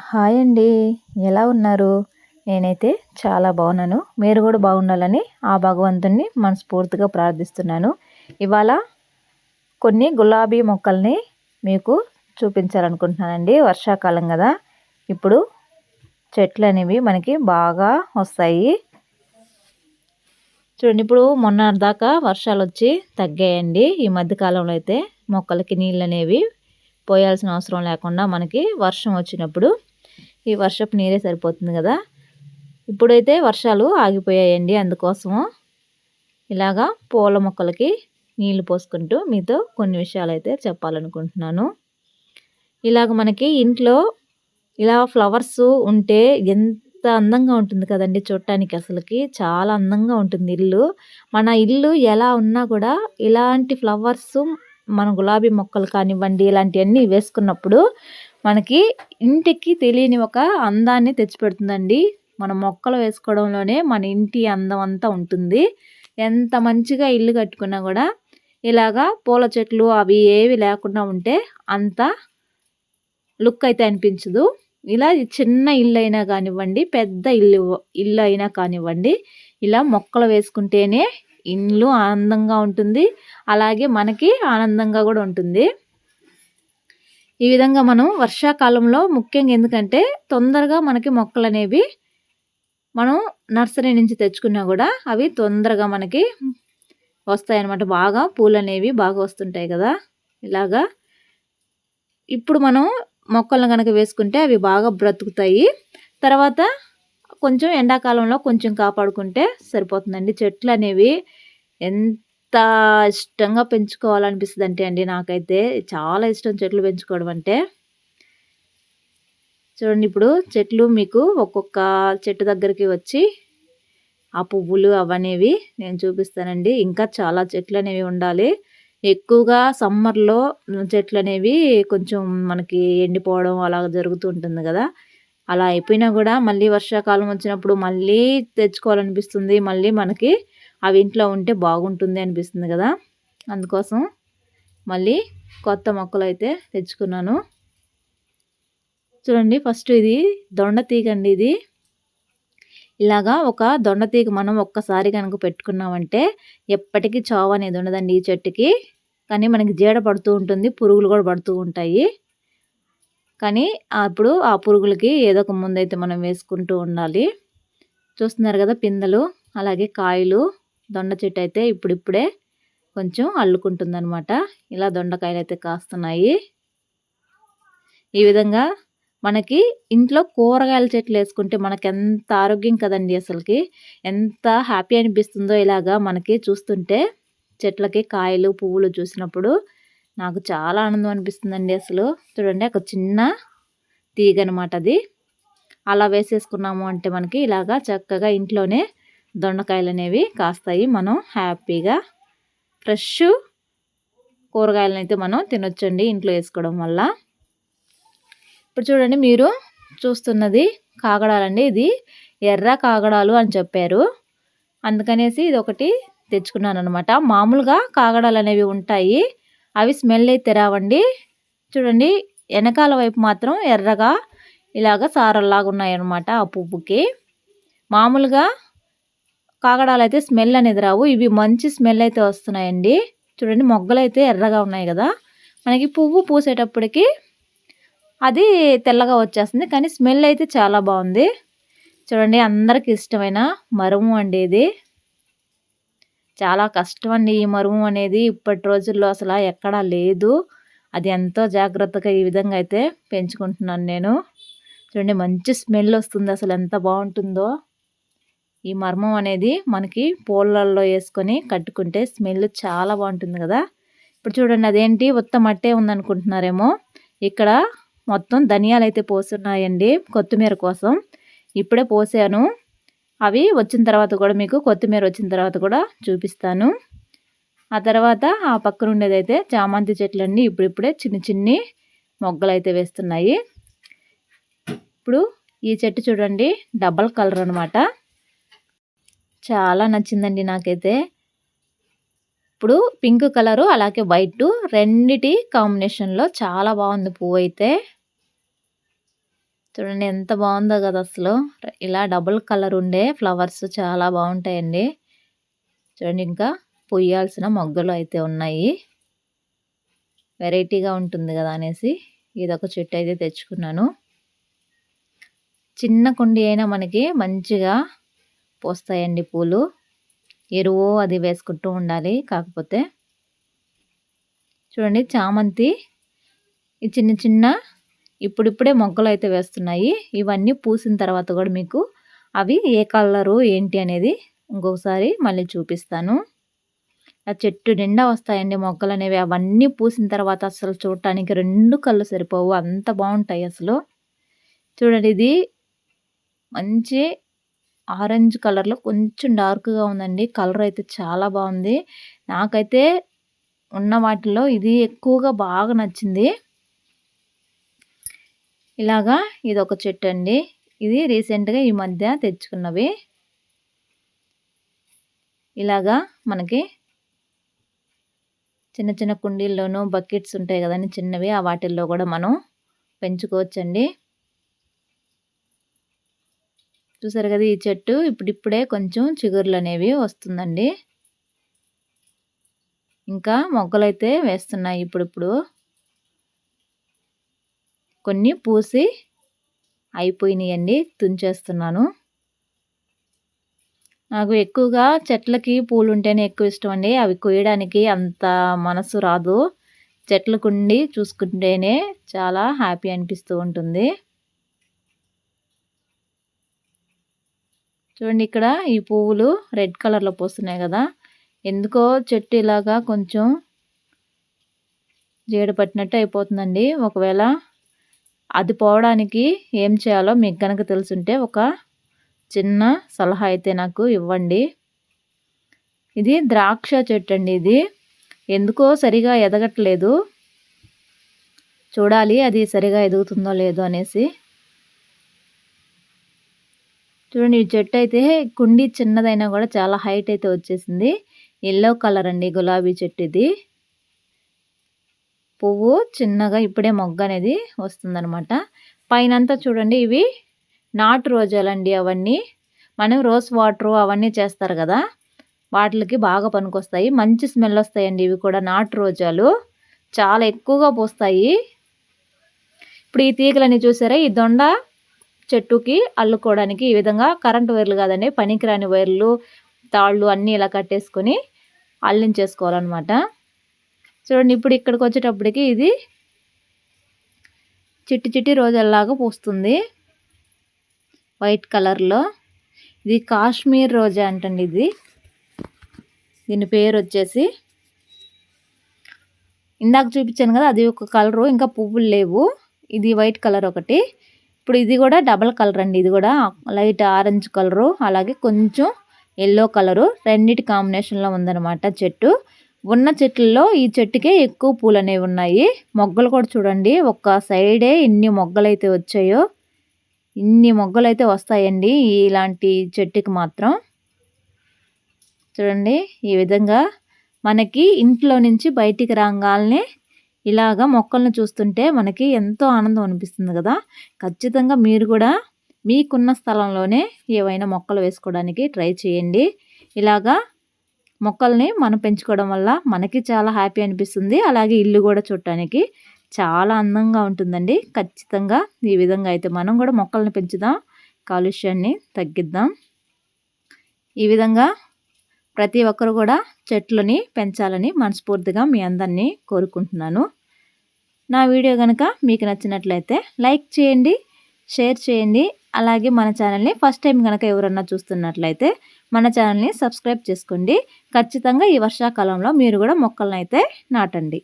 Hi అండి. ఎలా ఉన్నారు? నేనైతే చాలా బాగున్నాను. మీరు కూడా బాగుండాలని ఆ భగవంతుణ్ణి మనస్ఫూర్తిగా ప్రార్థిస్తున్నాను. ఇవాళ కొన్ని గులాబీ మొక్కల్ని మీకు చూపించాలనుకుంటున్నానండి. వర్షాకాలం కదా. ఇప్పుడు చెట్లు అనేవి మనకి బాగా వస్తాయి. చూడండి ఇప్పుడు మొన్న దాకా వర్షాలు వచ్చి తగ్గాయండి. ఈ మధ్యకాలంలో అయితే మొక్కలకి నీళ్ళు అనేవి పోయాల్సిన అవసరం లేకుండా మనకి వర్షం వచ్చినప్పుడు ఈ వర్షపు నీరే సరిపోతుంది కదా? ఇప్పుడైతే వర్షాలు ఆగిపోయాయండి అందుకోసము. ఇలాగా పూల మొక్కలకి నీళ్ళు పోసుకుంటూ మీతో కొన్ని విషయాలు అయితే చెప్పాలనుకుంటున్నాను. ఇలాగ మనకి ఇంట్లో ఇలా ఫ్లవర్స్ ఉంటే ఎంత అందంగా ఉంటుంది కదండి చూడటానికి అసలుకి. చాలా అందంగా ఉంటుంది ఇల్లు. మన ఇల్లు ఎలా ఉన్నా కూడా ఇలాంటి ఫ్లవర్స్ మన గులాబీ మొక్కలు కానివ్వండి ఇలాంటివన్నీ వేసుకున్నప్పుడు మనకి ఇంటికి తెలియని ఒక అందాన్ని తెచ్చిపెడుతుందండి. మన మొక్కలు వేసుకోవడంలోనే మన ఇంటి అందం అంతా ఉంటుంది. ఎంత మంచిగా ఇల్లు కట్టుకున్నా కూడా ఇలాగా పూల చెట్లు అవి ఏవి లేకుండా ఉంటే అంత లుక్ అయితే అనిపించదు. ఇలా చిన్న ఇల్లు అయినా కానివ్వండి పెద్ద ఇల్లు ఇల్లు అయినా కానివ్వండి ఇలా మొక్కలు వేసుకుంటేనే ఇల్లు ఆనందంగా ఉంటుంది. అలాగే మనకి ఆనందంగా కూడా ఉంటుంది. ఈ విధంగా మనం వర్షాకాలంలో ముఖ్యంగా ఎందుకంటే తొందరగా మనకి మొక్కలు అనేవి మనం నర్సరీ నుంచి తెచ్చుకున్నా కూడా అవి తొందరగా మనకి వస్తాయన్నమాట. బాగా పూలు అనేవి బాగా వస్తుంటాయి కదా. ఇలాగా ఇప్పుడు మనం మొక్కలను కనుక వేసుకుంటే అవి బాగా బ్రతుకుతాయి. తర్వాత కొంచెం ఎండాకాలంలో కొంచెం కాపాడుకుంటే సరిపోతుందండి. చెట్లు అనేవి ఎంత ఇష్టంగా పెంచుకోవాలనిపిస్తుంది అంటే అండి నాకైతే చాలా ఇష్టం చెట్లు పెంచుకోవడం అంటే. చూడండి ఇప్పుడు చెట్లు మీకు ఒక్కొక్క చెట్టు దగ్గరికి వచ్చి ఆ పువ్వులు అవనేవి నేను చూపిస్తానండి. ఇంకా చాలా చెట్లు అనేవి ఉండాలి. ఎక్కువగా సమ్మర్లో చెట్లు అనేవి కొంచెం మనకి ఎండిపోవడం అలా జరుగుతూ ఉంటుంది కదా. అలా అయిపోయినా కూడా మళ్ళీ వర్షాకాలం వచ్చినప్పుడు మళ్ళీ తెచ్చుకోవాలనిపిస్తుంది. మళ్ళీ మనకి అవి ఇంట్లో ఉంటే బాగుంటుంది అనిపిస్తుంది కదా. అందుకోసం మళ్ళీ కొత్త మొక్కలు అయితే తెచ్చుకున్నాను. చూడండి ఫస్ట్ ఇది దొండ తీగ అండి ఇది. ఇలాగా ఒక దొండ తీగ మనం ఒక్కసారి కనుక పెట్టుకున్నామంటే ఎప్పటికీ చావు అనేది ఉండదండి ఈ చెట్టుకి. కానీ మనకి జీడ పడుతూ ఉంటుంది పురుగులు కూడా పడుతూ ఉంటాయి. కానీ అప్పుడు ఆ పురుగులకి ఏదో ఒక ముందైతే మనం వేసుకుంటూ ఉండాలి. చూస్తున్నారు కదా పిందెలు అలాగే కాయలు. దొండ చెట్టు అయితే ఇప్పుడిప్పుడే కొంచెం అల్లుకుంటుందనమాట ఇలా దొండకాయలు అయితే కాస్తున్నాయి. ఈ విధంగా మనకి ఇంట్లో కూరగాయల చెట్లు వేసుకుంటే మనకి ఎంత ఆరోగ్యం కదండి అసలుకి. ఎంత హ్యాపీ అనిపిస్తుందో ఇలాగా మనకి చూస్తుంటే చెట్లకి కాయలు పువ్వులు చూసినప్పుడు నాకు చాలా ఆనందం అనిపిస్తుందండి అసలు. చూడండి ఒక చిన్న తీగ అనమాట అది. అలా వేసేసుకున్నాము అంటే మనకి ఇలాగా చక్కగా ఇంట్లోనే దొండకాయలు అనేవి కాస్తాయి. మనం హ్యాపీగా ఫ్రెష్ కూరగాయలను అయితే మనం తినొచ్చండి ఇంట్లో వేసుకోవడం వల్ల. ఇప్పుడు చూడండి మీరు చూస్తున్నది కాగడాలండి. ఇది ఎర్ర కాగడాలు అని చెప్పారు. అందుకనేసి ఇది ఒకటి తెచ్చుకున్నాను అనమాట మామూలుగా కాగడాలు అనేవి ఉంటాయి. అవి స్మెల్ అయితే రావండి. చూడండి వెనకాల వైపు మాత్రం ఎర్రగా ఇలాగ సారల్లాగా ఉన్నాయన్నమాట ఆ పువ్వుకి. మామూలుగా కాగడాలు అయితే స్మెల్ అనేది రావు. ఇవి మంచి స్మెల్ అయితే వస్తున్నాయండి. చూడండి మొగ్గలు అయితే ఎర్రగా ఉన్నాయి కదా. మనకి పువ్వు పూసేటప్పటికి అది తెల్లగా వచ్చేస్తుంది. కానీ స్మెల్ అయితే చాలా బాగుంది. చూడండి అందరికి ఇష్టమైన మరుము అండి ఇది. చాలా కష్టం అండి ఈ మరుము అనేది. ఇప్పటి రోజుల్లో అసలు ఎక్కడా లేదు. అది ఎంతో జాగ్రత్తగా ఈ విధంగా అయితే పెంచుకుంటున్నాను నేను. చూడండి మంచి స్మెల్ వస్తుంది. అసలు ఎంత బాగుంటుందో. ఈ మర్మం అనేది మనకి పూలల్లో వేసుకొని కట్టుకుంటే స్మెల్ చాలా బాగుంటుంది కదా. ఇప్పుడు చూడండి అదేంటి? ఉత్త మట్టే ఉందనుకుంటున్నారేమో. ఇక్కడ మొత్తం ధనియాలు అయితే పోస్తున్నాయండి కొత్తిమీర కోసం. ఇప్పుడే పోసాను. అవి వచ్చిన తర్వాత కూడా మీకు కొత్తిమీర వచ్చిన తర్వాత కూడా చూపిస్తాను. ఆ తర్వాత ఆ పక్కన ఉండేదైతే చామంతి చెట్లు అండి. ఇప్పుడిప్పుడే చిన్న చిన్ని మొగ్గలు అయితే వేస్తున్నాయి. ఇప్పుడు ఈ చెట్టు చూడండి డబల్ కలర్ అనమాట చాలా నచ్చిందండి నాకైతే. ఇప్పుడు పింక్ కలరు అలాగే వైట్ రెండిటి కాంబినేషన్లో చాలా బాగుంది పువ్వు అయితే చూడండి ఎంత బాగుందో కదా అసలు. ఇలా డబుల్ కలర్ ఉండే ఫ్లవర్స్ చాలా బాగుంటాయండి. చూడండి ఇంకా పొయ్యాల్సిన మొగ్గలు అయితే ఉన్నాయి. వెరైటీగా ఉంటుంది కదా అనేసి ఇదొక చెట్టు అయితే తెచ్చుకున్నాను. చిన్న కుండి అయినా మనకి మంచిగా పోస్తాయండి పూలు. ఎరువు అది వేసుకుంటూ ఉండాలి. కాకపోతే చూడండి చామంతి. ఈ చిన్న చిన్న ఇప్పుడిప్పుడే మొగ్గలు అయితే వేస్తున్నాయి. ఇవన్నీ పూసిన తర్వాత కూడా మీకు అవి ఏ కలరు ఏంటి అనేది ఇంకొకసారి మళ్ళీ చూపిస్తాను. ఆ చెట్టు నిండా వస్తాయండి మొక్కలు అనేవి. అవన్నీ పూసిన తర్వాత అసలు చూడటానికి రెండు కళ్ళు సరిపోవు. అంత బాగుంటాయి అసలు. చూడండి ఇది మంచి ఆరెంజ్ కలర్లో కొంచెం డార్క్గా ఉందండి. కలర్ అయితే చాలా బాగుంది. నాకైతే ఉన్న వాటిలో ఇది ఎక్కువగా బాగా నచ్చింది. ఇలాగా ఇది ఒక చెట్టు అండి. ఇది రీసెంట్గా ఈ మధ్య తెచ్చుకున్నవి. ఇలాగా మనకి చిన్న చిన్న కుండీల్లోనూ బకెట్స్ ఉంటాయి కదండి చిన్నవి ఆ వాటిల్లో కూడా మనం పెంచుకోవచ్చండి. చూసారు కదా ఈ చెట్టు? ఇప్పుడిప్పుడే కొంచెం చిగురులు అనేవి వస్తుందండి. ఇంకా మొగ్గలైతే వేస్తున్నాయి ఇప్పుడిప్పుడు. కొన్ని పూసి అయిపోయినాయండి తుంచేస్తున్నాను. నాకు ఎక్కువగా చెట్లకి పూలు ఉంటేనే ఎక్కువ ఇష్టం అండి అవి కొయ్యడానికి అంత మనసు రాదు. చెట్లకుండి చూసుకుంటేనే చాలా హ్యాపీ అనిపిస్తూ ఉంటుంది. చూడండి ఇక్కడ ఈ పువ్వులు రెడ్ కలర్లో పోస్తున్నాయి కదా. ఎందుకో చెట్టు ఇలాగా కొంచెం జీడ పట్టినట్టు అయిపోతుందండి. ఒకవేళ అది పోవడానికి ఏం చేయాలో మీకు కనుక తెలుసుంటే ఒక చిన్న సలహా అయితే నాకు ఇవ్వండి. ఇది ద్రాక్ష చెట్టు అండి ఇది. ఎందుకో సరిగా ఎదగట్లేదు. చూడాలి అది సరిగా ఎదుగుతుందో లేదో అనేసి. చూడండి ఈ చెట్టు అయితే కుండి చిన్నదైనా కూడా చాలా హైట్ అయితే వచ్చేసింది. ఎల్లో కలర్ అండి గులాబీ చెట్టు ఇది. పువ్వు చిన్నగా ఇప్పుడే మొగ్గ అనేది వస్తుందనమాట పైనంతా చూడండి ఇవి నాటు రోజాలండి అవన్నీ. మనం రోజ్ వాటర్ అవన్నీ చేస్తారు కదా వాటికి బాగా పనికొస్తాయి. మంచి స్మెల్ వస్తాయండి ఇవి కూడా నాటు రోజాలు. చాలా ఎక్కువగా పోస్తాయి. ఇప్పుడు ఈ తీగలని చూసారా? ఈ దొండ చెట్టుకి అల్లుకోవడానికి ఈ విధంగా కరెంటు వైర్లు కాదండి పనికిరాని వైర్లు తాళ్ళు అన్నీ ఇలా కట్టేసుకొని అల్లించేసుకోవాలన్నమాట. చూడండి ఇప్పుడు ఇక్కడికి వచ్చేటప్పటికి ఇది చిట్టి చిట్టి రోజల్లాగా పూస్తుంది. వైట్ కలర్లో. ఇది కాశ్మీర్ రోజా అంటండి ఇది. దీని పేరు వచ్చేసి ఇందాక చూపించాను కదా అది ఒక కలరు ఇంకా పువ్వులు లేవు. ఇది వైట్ కలర్ ఒకటి. ఇప్పుడు ఇది కూడా డబల్ కలర్ అండి. ఇది కూడా లైట్ ఆరెంజ్ కలరు అలాగే కొంచెం ఎల్లో కలరు. రెండింటి కాంబినేషన్లో ఉందన్నమాట చెట్టు. ఉన్న చెట్లలో ఈ చెట్టుకే ఎక్కువ పూలు అనేవి ఉన్నాయి. మొగ్గలు కూడా చూడండి ఒక్క సైడే ఇన్ని మొగ్గలు అయితే వచ్చాయో ఇన్ని మొగ్గలు అయితే వస్తాయండి ఇలాంటి చెట్టుకి మాత్రం. చూడండి ఈ విధంగా మనకి ఇంట్లో నుంచి బయటికి రాగానే ఇలాగా మొక్కలను చూస్తుంటే మనకి ఎంతో ఆనందం అనిపిస్తుంది కదా. ఖచ్చితంగా మీరు కూడా మీకున్న స్థలంలోనే ఏవైనా మొక్కలు వేసుకోవడానికి ట్రై చేయండి. ఇలాగా మొక్కల్ని మనం పెంచుకోవడం వల్ల మనకి చాలా హ్యాపీ అనిపిస్తుంది. అలాగే ఇల్లు కూడా చూడటానికి చాలా అందంగా ఉంటుందండి. ఖచ్చితంగా ఈ విధంగా అయితే మనం కూడా మొక్కల్ని పెంచుదాం. కాలుష్యాన్ని తగ్గిద్దాం. ఈ విధంగా ప్రతి ఒక్కరు కూడా చెట్లని పెంచాలని మనస్ఫూర్తిగా మీ అందరినీ కోరుకుంటున్నాను. నా వీడియో కనుక మీకు నచ్చినట్లయితే లైక్ చేయండి షేర్ చేయండి. అలాగే మన ఛానల్ని ఫస్ట్ టైం కనుక ఎవరన్నా చూస్తున్నట్లయితే మన ఛానల్ని సబ్స్క్రైబ్ చేసుకోండి. ఖచ్చితంగా ఈ వర్షాకాలంలో మీరు కూడా మొక్కలను అయితే నాటండి.